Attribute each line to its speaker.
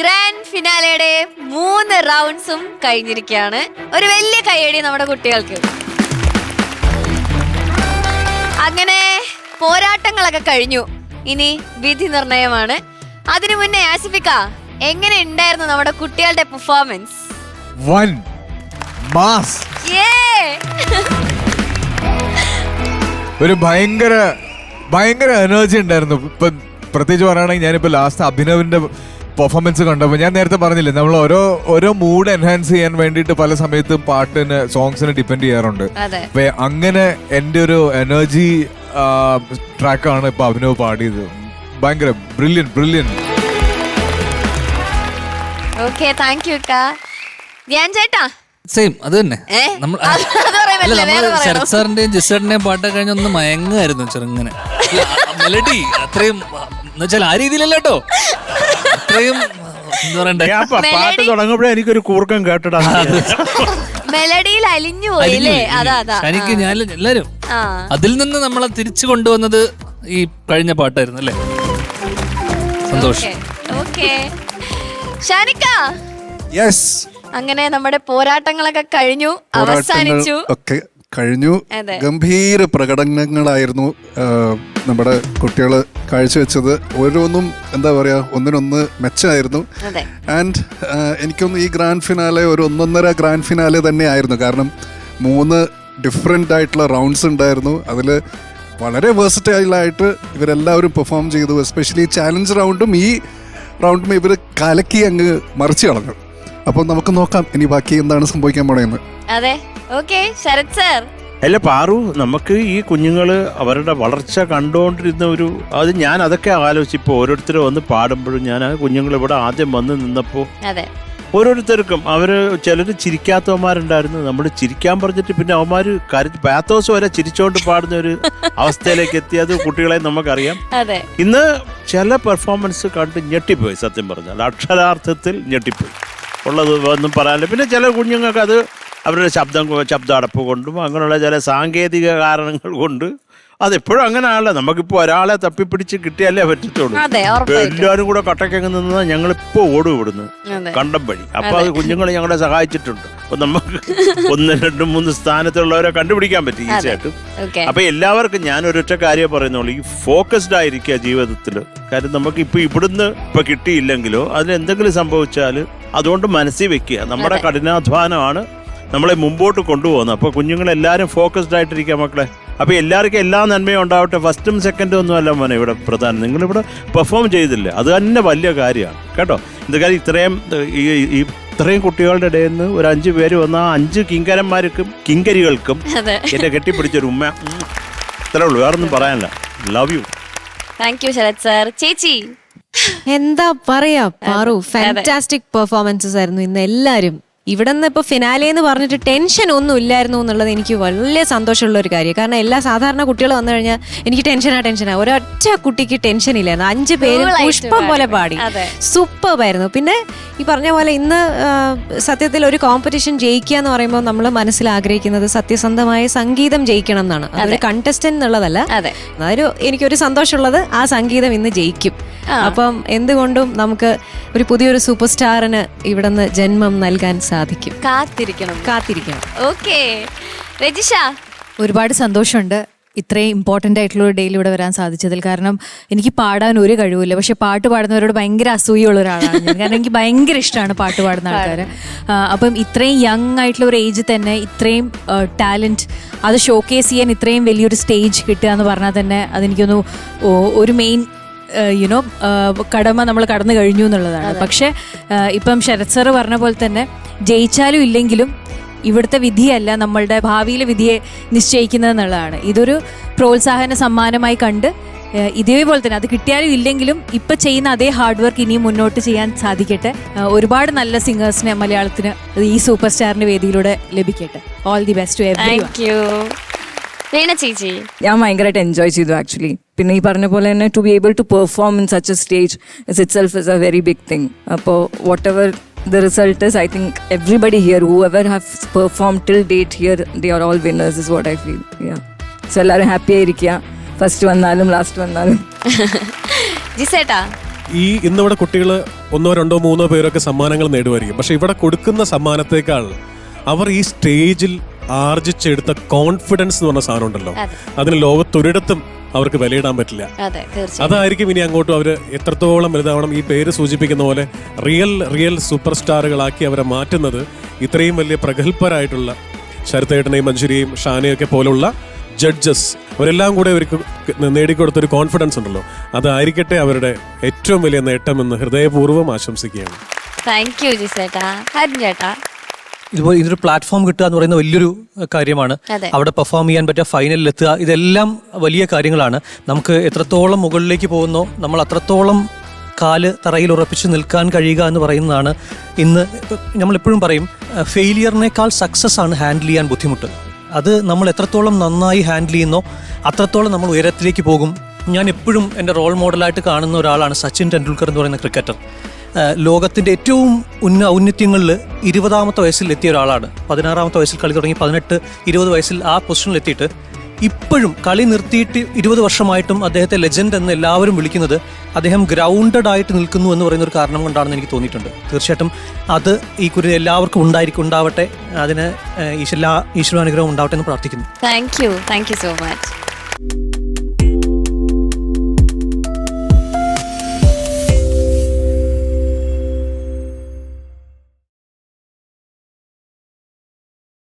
Speaker 1: Grand ഫിനാലയുടെ മൂന്ന് റൗണ്ട്സും കഴിഞ്ഞിരിക്കുകയാണ്. ഒരു വലിയ കൈയടി നമ്മുടെ കുട്ടികൾക്ക്. അങ്ങനെ പോരാട്ടങ്ങളൊക്കെ കഴിഞ്ഞു. ഇനി വിധി നിർണയമാണ്. അതിനു മുന്നേ ആസിഫിക്ക എങ്ങനെ ഉണ്ടായിരുന്നു നമ്മുടെ കുട്ടികളുടെ പെർഫോമൻസ്
Speaker 2: വൺ മാസ് ഒരു ഭയങ്കര ഭയങ്കര എനർജി ഉണ്ടായിരുന്നു. ഇപ്പൊ പ്രത്യേകിച്ച് പറയുകയാണെങ്കിൽ ഞാനിപ്പോ ലാസ്റ്റ് അഭിനവിന്റെ പെർഫോമൻസ് കണ്ടപ്പോൾ ഞാൻ നേരത്തെ പറഞ്ഞില്ലേ നമ്മൾ ഓരോ ഓരോ മൂഡ് എൻഹാൻസ് ചെയ്യാൻ വേണ്ടിയിട്ട് പല സമയത്തും പാട്ടിന് സോങ്സിന് ഡിപ്പെൻഡ് ചെയ്യാറുണ്ട്.
Speaker 1: അതെ.
Speaker 2: അപ്പൊ അങ്ങനെ എന്റെ ഒരു എനർജി ട്രാക്കാണ് ഇപ്പൊ അഭിനവ് പാടിയത്. ഭയങ്കര brilliant brilliant
Speaker 1: okay thank you ഞാൻ ചേട്ടാ.
Speaker 3: സെയിം അത് തന്നെ. നമ്മൾ. ശരത് സാറിന്റെയും ജിസറിന്റെയും പാട്ടൊക്കെ കഴിഞ്ഞ് ഒന്ന് മയങ്ങായിരുന്നു ചെറുങ്ങനെ. മെലഡി അത്രയും എന്നുവെച്ചാൽ ആ രീതിയിലല്ലോ കേട്ടോ. അത്രയും എന്താ പറയണ്ടേ?
Speaker 4: ഞാൻ പ- പാട്ട് തുടങ്ങുമ്പോഴേ എനിക്കൊരു കൂർക്കം കേട്ടടാ
Speaker 1: മെലഡിയിൽ അലിഞ്ഞു അതാ അതാ.
Speaker 3: എനിക്ക് ഞാൻ എല്ലാരും
Speaker 1: ആ.
Speaker 3: അതിൽ നിന്ന് നമ്മളെ തിരിച്ചു കൊണ്ടുവന്നത് ഈ കഴിഞ്ഞ പാട്ടായിരുന്നു അല്ലേ? സന്തോഷം.
Speaker 1: ഓക്കെ. ഷാനിക്ക.
Speaker 5: യെസ്
Speaker 1: അങ്ങനെ നമ്മുടെ പോരാട്ടങ്ങളൊക്കെ കഴിഞ്ഞു. അവസാനിച്ചു.
Speaker 5: ഒക്കെ കഴിഞ്ഞു. ഗംഭീര പ്രകടനങ്ങളായിരുന്നു നമ്മുടെ കുട്ടികൾ കാഴ്ചവെച്ചത്. ഓരോന്നും എന്താ പറയാ ഒന്നിനൊന്ന് മെച്ചമായിരുന്നു ആൻഡ് എനിക്കൊന്ന് ഈ ഗ്രാൻഡ് ഫിനാലെ ഒരു ഒന്നൊന്നര ഗ്രാൻഡ് ഫിനാലെ തന്നെയായിരുന്നു. കാരണം മൂന്ന് ഡിഫറെന്റ് ആയിട്ടുള്ള റൗണ്ട്സ് ഉണ്ടായിരുന്നു. അതിൽ വളരെ വേഴ്സറ്റൈലായിട്ട് ഇവരെല്ലാവരും പെർഫോം ചെയ്തു. എസ്പെഷ്യലി ചാലഞ്ച് റൗണ്ടും ഈ റൗണ്ടും ഇവർ കലക്കി അങ്ങ് മറിച്ച് കളഞ്ഞു. അപ്പോൾ നമുക്ക് നോക്കാം ഇനി ബാക്കി എന്താണ് സംഭവിക്കാൻ പോണേന്ന്.
Speaker 1: അതെ. Okay Sharath sir.
Speaker 4: അല്ല പാറു നമുക്ക് ഈ കുഞ്ഞുങ്ങൾ അവരുടെ വളർച്ച കണ്ടുകൊണ്ടിരുന്ന ഒരു അത് ഞാൻ അതൊക്കെ ആലോചിച്ച് ഇപ്പൊ ഓരോരുത്തരും വന്ന് പാടുമ്പോഴും ഞാൻ ആ കുഞ്ഞുങ്ങൾ ഇവിടെ ആദ്യം വന്ന് നിന്നപ്പോൾ
Speaker 1: അതെ.
Speaker 4: ഓരോരുത്തർക്കും അവർ ചിലർ ചിരിക്കാത്തവന്മാരുണ്ടായിരുന്നു. നമ്മൾ ചിരിക്കാൻ പറഞ്ഞിട്ട് പിന്നെ അവന്മാര് പാത്തോസ് വരെ ചിരിച്ചോണ്ട് പാടുന്ന ഒരു അവസ്ഥയിലേക്ക് എത്തിയത് കുട്ടികളെ നമുക്കറിയാം. ഇന്ന് ചില പെർഫോമൻസ് കണ്ട് ഞെട്ടിപ്പോയി സത്യം പറഞ്ഞാൽ. അക്ഷരാർത്ഥത്തിൽ ഞെട്ടിപ്പോയി. ഉള്ളത് ഒന്നും പറയാനില്ല. പിന്നെ ചില കുഞ്ഞുങ്ങൾക്ക് അത് അവരുടെ ശബ്ദം ശബ്ദ അടപ്പ് കൊണ്ടും അങ്ങനെയുള്ള ചില സാങ്കേതിക കാരണങ്ങൾ കൊണ്ട് അതെപ്പോഴും അങ്ങനെയാണല്ലോ. നമുക്കിപ്പോൾ ഒരാളെ തപ്പിപ്പിടിച്ച് കിട്ടിയാലേ പറ്റത്തുള്ളൂ. എല്ലാവരും കൂടെ കട്ടക്കങ്ങ് നിന്നാൽ ഞങ്ങളിപ്പോൾ ഓടും ഇവിടുന്ന്. കണ്ടം വഴി. അപ്പൊ അത്. കുഞ്ഞുങ്ങളെ ഞങ്ങളെ സഹായിച്ചിട്ടുണ്ട്. അപ്പൊ നമുക്ക് ഒന്ന് രണ്ട് മൂന്ന് സ്ഥാനത്തുള്ളവരെ കണ്ടുപിടിക്കാൻ പറ്റി
Speaker 1: തീർച്ചയായിട്ടും
Speaker 4: അപ്പം എല്ലാവർക്കും ഞാൻ ഒരൊറ്റ കാര്യം പറയുന്നുള്ളൂ. ഈ ഫോക്കസ്ഡ് ആയിരിക്കുക ജീവിതത്തിൽ കാര്യം നമുക്ക് ഇപ്പൊ ഇവിടുന്ന് ഇപ്പൊ കിട്ടിയില്ലെങ്കിലോ അതിലെന്തെങ്കിലും സംഭവിച്ചാൽ അതുകൊണ്ട് മനസ്സിൽ വെക്കുക. നമ്മുടെ കഠിനാധ്വാനമാണ് നമ്മളെ മുമ്പോട്ട് കൊണ്ടുപോകുന്നത് അപ്പോൾ കുഞ്ഞുങ്ങളെല്ലാവരും ഫോക്കസ്ഡ് ആയിട്ടിരിക്കുക മക്കളെ. അപ്പോൾ എല്ലാവർക്കും എല്ലാ നന്മയും ഉണ്ടാവട്ടെ. ഫസ്റ്റും സെക്കൻഡും ഒന്നും അല്ല മോനെ ഇവിടെ പ്രധാനം. നിങ്ങളിവിടെ പെർഫോം ചെയ്തില്ല. അത് തന്നെ വലിയ കാര്യമാണ്. കേട്ടോ? ഇത് കാര്യം ഇത്രയും ഈ ഇത്രയും കുട്ടികളുടെ ഇടയിൽ നിന്ന് ഒരു അഞ്ച് പേര് വന്ന ആ അഞ്ച് കിങ്കരന്മാർക്കും കിങ്കരികൾക്കും എന്നെ കെട്ടിപ്പിടിച്ചൊരു ഉമ്മ. ഇത്രേ ഉള്ളൂ. വേറൊന്നും പറയാനില്ല. Love you
Speaker 1: thank you Sharath sir ചേച്ചി.
Speaker 6: എന്താ പറയാ പാറു? ഫാന്റാസ്റ്റിക് പെർഫോമൻസസ് ആയിരുന്നു ഇന്ന് എല്ലാരും. ഇവിടെ നിന്ന് ഇപ്പോൾ ഫിനാലെ എന്ന് പറഞ്ഞിട്ട് ടെൻഷൻ ഒന്നും ഇല്ലായിരുന്നു എന്നുള്ളത് എനിക്ക് വലിയ സന്തോഷമുള്ള ഒരു കാര്യം. കാരണം എല്ലാ സാധാരണ കുട്ടികൾ വന്നു കഴിഞ്ഞാൽ എനിക്ക് ടെൻഷനാ ടെൻഷനാ ഒരൊറ്റ കുട്ടിക്ക് ടെൻഷൻ ഇല്ലായിരുന്നു. അഞ്ച് പേര് പുഷ്പം പോലെ പാടി. സൂപ്പർബായിരുന്നു പിന്നെ ഈ പറഞ്ഞ പോലെ ഇന്ന് സത്യത്തിൽ ഒരു കോമ്പറ്റീഷൻ ജയിക്കുക എന്ന് പറയുമ്പോൾ നമ്മൾ മനസ്സിൽ ആഗ്രഹിക്കുന്നത് സത്യസന്ധമായ സംഗീതം ജയിക്കണം എന്നാണ്. അതൊരു കണ്ടസ്റ്റന്റ് എന്നുള്ളതല്ല.
Speaker 1: അതെ.
Speaker 6: അതൊരു എനിക്കൊരു സന്തോഷമുള്ളത് ആ സംഗീതം ഇന്ന് ജയിക്കും. അപ്പം എന്തുകൊണ്ടും നമുക്ക് ഒരു പുതിയൊരു സൂപ്പർ സ്റ്റാറിന് ഇവിടുന്ന് ജന്മം നൽകാൻ സാധിക്കും.
Speaker 1: കാത്തിരിക്കണം.
Speaker 6: കാത്തിരിക്കണം.
Speaker 1: ഓക്കെ. രജിഷ.
Speaker 7: ഒരുപാട് സന്തോഷമുണ്ട് ഇത്രയും ഇമ്പോർട്ടന്റ് ആയിട്ടുള്ള ഒരു ഡേയിൽ ഇവിടെ വരാൻ സാധിച്ചതിൽ. കാരണം എനിക്ക് പാടാൻ ഒരു കഴിവില്ല. പക്ഷെ പാട്ട് പാടുന്നവരോട് ഭയങ്കര അസൂയുള്ള ഒരാളാണ് ഞാൻ. കാരണം എനിക്ക് ഭയങ്കര ഇഷ്ടമാണ് പാട്ട് പാടുന്ന ആൾക്കാർ അപ്പം ഇത്രയും യങ് ആയിട്ടുള്ള ഒരു ഏജ് തന്നെ ഇത്രയും ടാലന്റ് അത് ഷോക്കേസ് ചെയ്യാൻ ഇത്രയും വലിയൊരു സ്റ്റേജ് കിട്ടുക എന്ന് പറഞ്ഞാൽ തന്നെ അതെനിക്കൊന്ന് ഒരു മെയിൻ യുനോ കടമ നമ്മൾ കടന്നു കഴിഞ്ഞു എന്നുള്ളതാണ്. പക്ഷെ ഇപ്പം ശരത് സാറ് പറഞ്ഞ പോലെ തന്നെ ജയിച്ചാലും ഇല്ലെങ്കിലും ഇവിടുത്തെ വിധിയല്ല നമ്മളുടെ ഭാവിയിലെ വിധിയെ നിശ്ചയിക്കുന്നത് എന്നുള്ളതാണ്. ഇതൊരു പ്രോത്സാഹന സമ്മാനമായി കണ്ട് ഇതേപോലെ തന്നെ അത് കിട്ടിയാലും ഇല്ലെങ്കിലും ഇപ്പൊ ചെയ്യുന്ന അതേ ഹാർഡ് വർക്ക് ഇനിയും മുന്നോട്ട് ചെയ്യാൻ സാധിക്കട്ടെ. ഒരുപാട് നല്ല സിംഗേഴ്സിനെ മലയാളത്തിന് ഈ സൂപ്പർ സ്റ്റാറിന്റെ വേദിയിലൂടെ ലഭിക്കട്ടെ. All the best to every
Speaker 8: ഞാൻ ഭയങ്കരമായിട്ട് എൻജോയ് ചെയ്തു ആക്ച്വലി പിന്നെ ഈ പറഞ്ഞ പോലെ തന്നെ to be able to perform in such a stage is itself is a very big thing അപ്പോൾ whatever the result is I think everybody here whoever have perform till date here they are all winners is what I feel ya so എല്ലാവരും happy ആയിരിക്കുക. First വന്നാലും last വന്നാലും.
Speaker 1: ജിസേട്ടാ?
Speaker 9: ഈ ഇന്നിവിടെ കുട്ടികൾ ഒന്നോ രണ്ടോ മൂന്നോ പേരൊക്കെ സമ്മാനങ്ങൾ നേടുമായിരിക്കും പക്ഷെ ഇവിടെ കൊടുക്കുന്ന സമ്മാനത്തേക്കാൾ അവർ ഈ സ്റ്റേജിൽ ആർജിച്ചെടുത്ത കോൺഫിഡൻസ് എന്ന് പറഞ്ഞ സാധനം ഉണ്ടല്ലോ.
Speaker 1: അതെ.
Speaker 9: അതിന് ലോകത്തൊരിടത്തും അവർക്ക് വിലയിടാൻ പറ്റില്ല. അതായിരിക്കും ഇനി അങ്ങോട്ടും അവർ എത്രത്തോളം വലുതാവണം. ഈ പേര് സൂചിപ്പിക്കുന്ന പോലെ റിയൽ റിയൽ സൂപ്പർ സ്റ്റാറുകളാക്കി അവരെ മാറ്റുന്നത് ഇത്രയും വലിയ പ്രഗത്ഭരായിട്ടുള്ള ശരത്തേട്ടനെയും മഞ്ജുരിയും ഷാനയൊക്കെ പോലുള്ള ജഡ്ജസ് അവരെല്ലാം കൂടെ അവർക്ക് നേടിക്കൊടുത്തൊരു കോൺഫിഡൻസ് ഉണ്ടല്ലോ. അതായിരിക്കട്ടെ അവരുടെ ഏറ്റവും വലിയ നേട്ടമെന്ന് ഹൃദയപൂർവം ആശംസിക്കുകയാണ്.
Speaker 1: താങ്ക് യു ജിസേട്ടാ. ചേട്ടാ.
Speaker 10: ഇതുപോലെ ഇതൊരു പ്ലാറ്റ്ഫോം കിട്ടുക എന്ന് പറയുന്ന വലിയൊരു കാര്യമാണ്. അവിടെ പെർഫോം ചെയ്യാൻ പറ്റുക ഫൈനലിൽ എത്തുക ഇതെല്ലാം വലിയ കാര്യങ്ങളാണ്. നമുക്ക് എത്രത്തോളം മുകളിലേക്ക് പോകുന്നോ നമ്മൾ അത്രത്തോളം കാൽ തറയിൽ ഉറപ്പിച്ച് നിൽക്കാൻ കഴിയുക എന്ന് പറയുന്നതാണ് ഇന്ന് നമ്മളെപ്പോഴും പറയും ഫെയിലിയറിനേക്കാൾ സക്സസ് ആണ് ഹാൻഡിൽ ചെയ്യാൻ ബുദ്ധിമുട്ട്. അത് നമ്മൾ എത്രത്തോളം നന്നായി ഹാൻഡിൽ ചെയ്യുന്നോ അത്രത്തോളം നമ്മൾ ഉയരത്തിലേക്ക് പോകും. ഞാൻ എപ്പോഴും എന്റെ റോൾ മോഡലായിട്ട് കാണുന്ന ഒരാളാണ് സച്ചിൻ ടെണ്ടുൽക്കർ എന്ന് പറയുന്ന ക്രിക്കറ്റർ ഏഹ് ലോകത്തിന്റെ ഏറ്റവും ഉന്ന ഔന്നത്യങ്ങളിൽ ഇരുപതാമത്തെ വയസ്സിൽ എത്തിയ ഒരാളാണ്. പതിനാറാമത്തെ വയസ്സിൽ കളി തുടങ്ങി പതിനെട്ട് ഇരുപത് വയസ്സിൽ ആ പൊസിഷനിൽ എത്തിയിട്ട് ഇപ്പോഴും കളി നിർത്തിയിട്ട് ഇരുപത് വർഷമായിട്ടും അദ്ദേഹത്തെ ലെജൻഡ് എന്ന് എല്ലാവരും വിളിക്കുന്നത് അദ്ദേഹം ഗ്രൗണ്ടഡ് ആയിട്ട് നിൽക്കുന്നു എന്ന് പറയുന്ന ഒരു കാരണം കൊണ്ടാണെന്ന് എനിക്ക് തോന്നിയിട്ടുണ്ട്. തീർച്ചയായിട്ടും അത് ഈ കുരു എല്ലാവർക്കും ഉണ്ടായിരിക്കും ഉണ്ടാവട്ടെ. അതിന് ഈശ്വര ഈശ്വരാനുഗ്രഹം ഉണ്ടാവട്ടെ എന്ന് പ്രാർത്ഥിക്കുന്നു.
Speaker 1: Thank you thank you so much